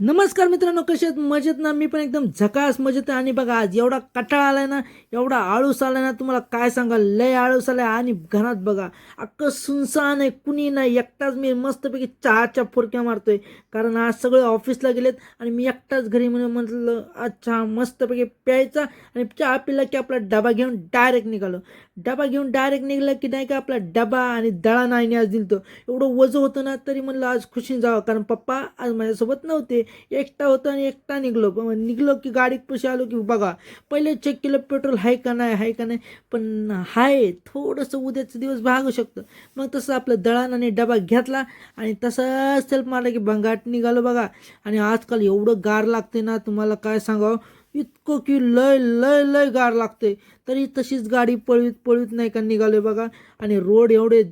नमस्कार मित्रांनो कसे आहेत? मजेत ना? मी पण एकदम झकास मजेत आहे. आणि बघा आज एवढा कटाळा आलाय ना एवढा आळूस आलाय ना तुम्हाला काय सांगा लय आळूस आलाय. आणि घरात बघा अख्खं सुनसान आहे. कुणी नाही. एकटाच मी मस्तपैकी चहाच्या फुरक्या मारतोय. कारण आज सगळे ऑफिसला गेलेत आणि मी एकटाच घरी म्हणून म्हटलं अच्छा मस्तपैकी प्यायचा आणि चहा पिला की आपला डबा घेऊन डायरेक्ट निघालो. डबा घेऊन डायरेक्ट निघाला की नाही का आपला डबा आणि दळा नाही आज दिलतो. एवढं वजं होतं ना तरी म्हणलं आज खुशीन जावं. कारण पप्पा आज माझ्यासोबत नव्हते. एकटा होतो आणि एकटा निघलो. पण निघलो की गाडीत पैसे आलो की बघा पहिले चेक केलं पेट्रोल आहे का नाही आहे का नाही. पण आहे थोडंसं उद्याचं दिवस भागू शकतं. मग तसं आपलं दळण आणि डबा घेतला आणि तसंच सेल्फ मारला की भंगाट निघालो बघा. आणि आजकाल एवढं गार लागते ना तुम्हाला काय सांगावं? इतकं की लय लय लय गार लागते तरी तशीच गाडी पळवीत पळवीत नाही का निघालोय बघा. आणि रोड एवढे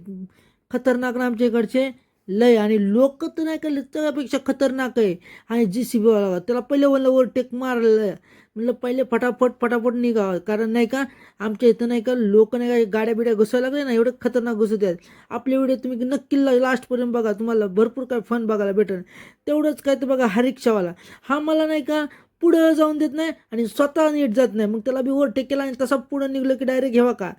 खतरनाक ना आमच्या इकडचे. लय आणि लोक तर नाही का त्यापेक्षा खतरनाक आहे. आणि जी सी बीवाला त्याला पहिले म्हणलं ओव्हरटेक मारलं. म्हणलं पहिले फटाफट फटाफट निघावं कारण नाही का आमच्या इथं नाही का लोक नाही का गाड्या बिड्या घुसायला लागले ना एवढे खतरनाक घुसत आहेत. आपले व्हिडिओ तुम्ही नक्की लास्टपर्यंत बघा. तुम्हाला भरपूर काय फन बघायला भेटेल. तेवढंच काय तर बघा हा रिक्षावाला हा मला नाही का पुढं जाऊन देत नाही आणि स्वतः नीट जात नाही. मग त्याला बी ओव्हरटेक केला आणि तसा पुढं निघलं की डायरेक्ट घ्यावा का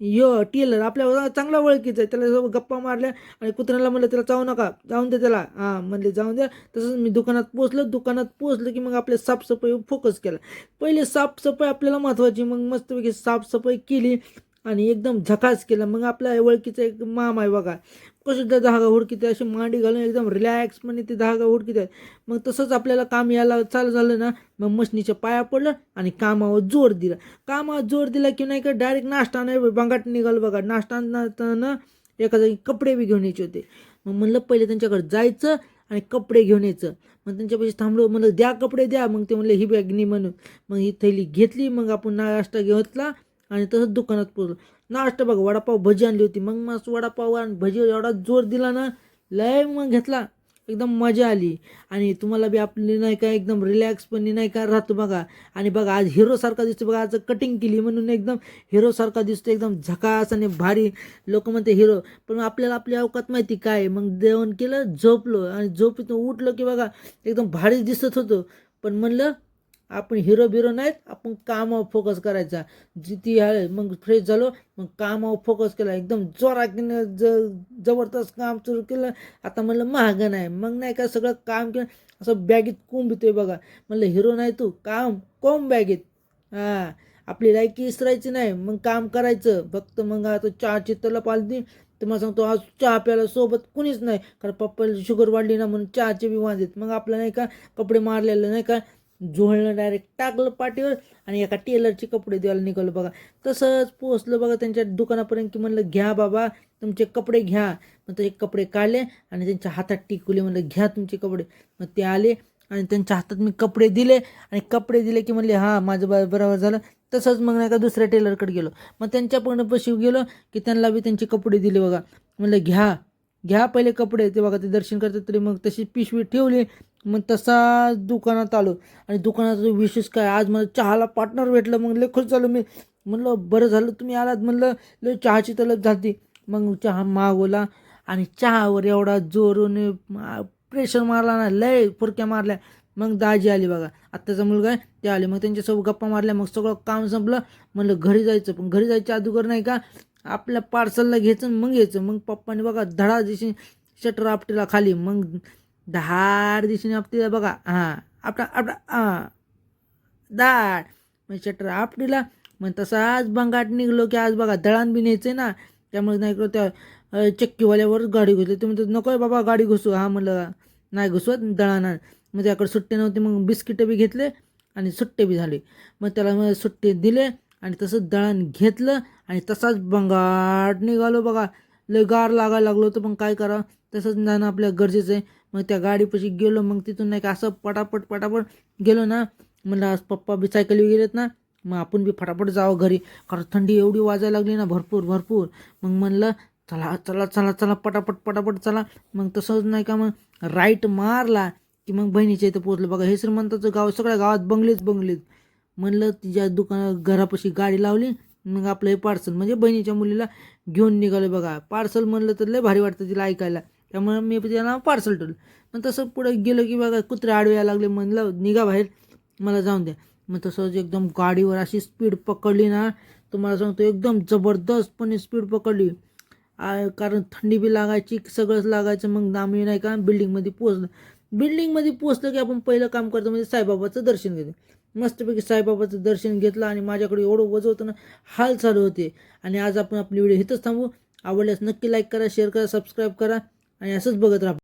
यो टेलर आपल्या चांगला ओळखीचा आहे. त्याला गप्पा मारल्या आणि कुत्र्याला म्हणलं त्याला जाऊ नका. जाऊन दे त्याला. हां म्हणले जाऊन द्या. तसंच मी दुकानात पोचलं दुकानात पोचलं की मग आपल्या साफसफाईवर फोकस केला. पहिले साफसफाई आपल्याला महत्त्वाची मग मस्तपैकी साफसफाई केली आणि एकदम झकास केला. मग आपल्या ओळखीचा एक माम आहे बघा. कसं धागा हुडकीत अशी मांडी घालून एकदम रिलॅक्सपणे ते धागा हुडकीत आहे. मग तसंच आपल्याला काम यायला चालू झालं ना मग मशनीच्या पाया पडलं आणि कामावर जोर दिला. कामावर जोर दिला की नाही का डायरेक्ट नाश्ता नाही बंगाट निघालं बघा. नाश्ता ना एका जागी कपडे बी घेऊन यायचे होते. मग म्हणलं पहिले त्यांच्याकडे जायचं आणि कपडे घेऊन यायचं. मग त्यांच्यापाशी थांबलो म्हणलं द्या कपडे द्या. मग ते म्हणले ही बॅग नाही म्हणून. मग ही थैली घेतली मग आपण नाश्ता घेतला. आणि तसंच दुकानात पोचलो नाश्ता बघा वडापाव भजी आणली होती. मग मस्त वडापाव आणि भजी एवढा जोर दिला ना लय मग घेतला. एकदम मजा आली. आणि तुम्हाला बी आपली नाही का एकदम रिलॅक्सपणे नाही का राहतो बघा. आणि बघा आज हिरोसारखा दिसतो बघा आज कटिंग केली म्हणून एकदम हिरोसारखा दिसतो एकदम झकास आणि भारी. लोक म्हणते हिरो पण आपल्याला आपली अवकात माहिती काय? मग जेवण केलं झोपलो. आणि झोपेतून उठलो की बघा एकदम भारी दिसत होतो. पण म्हणलं आपण हिरो बिरो नाहीत आपण कामावर फोकस करायचा. जिथे आहे मग फ्रेश झालो मग कामावर फोकस केला. एकदम जोराकीनं ज जबरदस्त काम सुरू केलं. आता म्हणलं महाग नाही. मग नाही का सगळं काम केलं. असं बॅगेत कोंब येतोय बघा. म्हणलं हिरो नाही तू काम कोंब बॅगेत हां. आपली लायकी इसरायची नाही. मग काम करायचं. फक्त मग आता चहाची तलप आली तर मला सांगतो आज चहा प्यायला सोबत कुणीच नाही. कारण पप्पाला शुगर वाढली ना म्हणून चहाचे बी वाजत मग आपलं नाही का कपडे मारलेलं नाही का झोळणं डायरेक्ट टाकलं पाठीवर आणि एका टेलरचे कपडे द्यायला निघालं बघा. तसंच पोचलं बघा त्यांच्या दुकानापर्यंत की म्हणलं घ्या बाबा तुमचे कपडे घ्या. मग ते कपडे काढले आणि त्यांच्या हातात टिकवले म्हणलं घ्या तुमचे कपडे. मग ते आले आणि त्यांच्या हातात मी कपडे दिले आणि कपडे दिले की म्हणले हां माझं बा बरोबर झालं. तसंच मग नाही का दुसऱ्या टेलरकडे गेलो. मग त्यांच्या पशी गेलो की त्यांना बी त्यांचे कपडे दिले बघा. म्हणलं घ्या घ्या पहिले कपडे. ते बघा ते दर्शन करतात तरी मग तशी पिशवी ठेवली. मग तसा दुकानात आलो. आणि दुकानात विशेष काय आज मला चहाला पार्टनर भेटलं मग लय खुश झालो मी. म्हणलं बरं झालं तुम्ही आलात. म्हणलं लय चहाची तलब झाली मग चहा मागवला आणि चहावर एवढा जोरून प्रेशर मारला ना लय फुरक्या मारल्या. मग दाजी आली बघा. आत्ताचा मुलगा आहे ते आले. मग त्यांच्यासोबत गप्पा मारल्या. मग सगळं काम संपलं. म्हणलं घरी जायचं. पण घरी जायच्या अगोदर नाही का आपल्या पार्सलला घ्यायचं मग घ्यायचं मग पप्पाने बघा धडा दिशी शटर आपटीला खाली. मग दहाड दिशेने आपटीला बघा. हां आपटा आपटा हां. दाड. मग शटर आपटीला मग तसाच बंगाट निघलो की आज बघा दळण बी न्यायचं ना. त्यामुळे नाही त्या चक्कीवाल्यावर गाडी घुसली तुम्ही तर नको आहे बाबा गाडी घुसू. हा म्हणलं नाही घुसवत दळाना मग त्याकडे सुट्टे नव्हते मग बिस्किटं बी घेतले आणि सुट्टे बी झाले. मग त्याला मग सुट्टे दिले आणि तसंच दळण घेतलं आणि तसाच बंगाट निघालो बघा. लय गार लागायला लागलो होतं मग काय करावं तसंच जाणं आपल्या गरजेचं आहे. मग त्या गाडीपाशी गेलो मग तिथून नाही का असं पटापट पटापट गेलो ना. म्हणलं आज पप्पा बी सायकल गेलेत ना. मग आपण बी फटाफट जावं घरी. कारण थंडी एवढी वाजायला लागली ना भरपूर भरपूर. मग म्हणलं चला चला चला चला पटापट पटापट चला. मग तसंच नाही का मग राईट मारला की मग बहिणीच्या इथं पोचलं बघा हे श्रीमंताचं गाव सगळ्या गावात बंगलेच बंगलेत म्हणलं तिच्या दुकाना घरापाशी गाडी लावली. मग आपलं हे पार्सल. म्हणजे बहिणीच्या मुलीला घेऊन निघालं बघा. पार्सल म्हणलं तर लय भारी वाटतं तिला ऐकायला. त्यामुळे मी त्याला पार्सल ठेवलं. मग तसं पुढे गेलं की बघा कुत्रे आडव्या लागले म्हणलं निघा बाहेर. मला जाऊन द्या. मग तसंच एकदम गाडीवर अशी स्पीड पकडली ना तुम्हाला सांगतो एकदम जबरदस्तपणे स्पीड पकडली. कारण थंडी बी लागायची सगळंच लागायचं मग आम्ही नाही का बिल्डिंगमध्ये पोचलं बिल्डिंगमध्ये पोचलं की आपण पहिलं काम करतो म्हणजे साईबाबाचं दर्शन घेतो. मस्तपैकी साईबाबाचं दर्शन घेतलं आणि माझ्याकडे एवढं वजन होतं ना हाल चालू होते. आणि आज आपण आपली व्हिडिओ इथंच थांबू. आवडल्यास नक्की लाईक करा शेअर करा सबस्क्राईब करा आणि असंच बघत राहा.